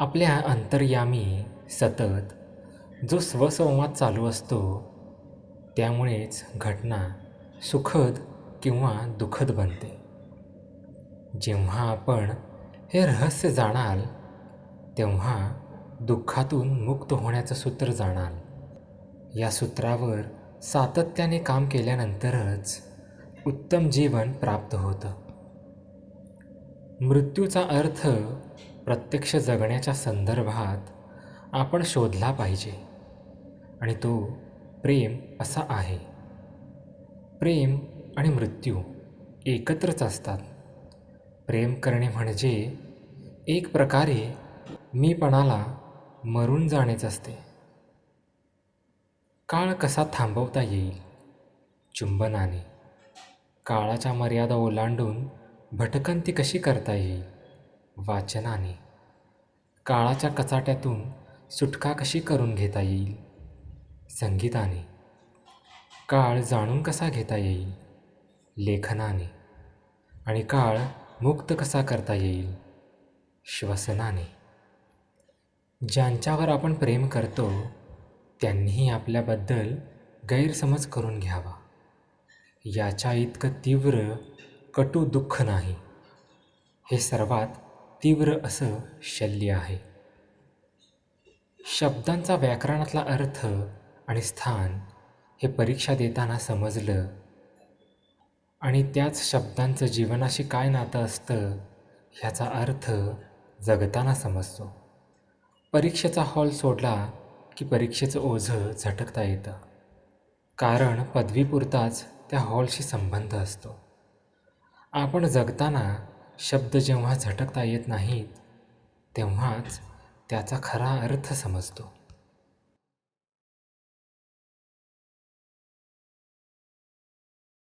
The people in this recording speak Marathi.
आपल्या अंतर्यामी सतत जो स्वसंवाद चालू असतो त्यामुळेच घटना सुखद किंवा दुःखद बनते. जेव्हा आपण हे रहस्य जाणाल तेव्हा दुःखातून मुक्त होण्याचं सूत्र जाणाल. या सूत्रावर सातत्याने काम केल्यानंतरच उत्तम जीवन प्राप्त होतं. मृत्यूचा अर्थ प्रत्यक्ष जगण्याच्या संदर्भात आपण शोधला पाहिजे. आणि तो प्रेम असा आहे. प्रेम आणि मृत्यू एकत्रच असतात. प्रेम करणे म्हणजे एक प्रकारे मीपणाला मरून जाणेच असते. काळ कसा थांबवता येईल? चुंबनाने. काळाच्या मर्यादा ओलांडून भटकंती कशी करता येईल? वाचनाने काळाच्या कचाट्यातून सुटका कशी करून घेता येईल? संगीताने काळ जाणून कसा घेता येईल? लेखनाने आणि काळ मुक्त कसा करता येईल? श्वसनाने ज्यांच्यावर आपण प्रेम करतो त्यांनीही आपल्याबद्दल गैरसमज करून घ्यावा. याच्या इतकं तीव्र कटू दुःख नाही. हे सर्वात तीव्र असं शल्य आहे. शब्दांचा व्याकरणातला अर्थ आणि स्थान हे परीक्षा देताना समजलं आणि त्याच शब्दांचं जीवनाशी काय नातं असतं ह्याचा अर्थ जगताना समजतो. परीक्षेचा हॉल सोडला की परीक्षेचं ओझं झटकता येतं. कारण पदवीपुरताच त्या हॉलशी संबंध असतो. आपण जगताना शब्द जेव्हा झटकता येत नाहीत तेव्हाच त्याचा खरा अर्थ समजतो.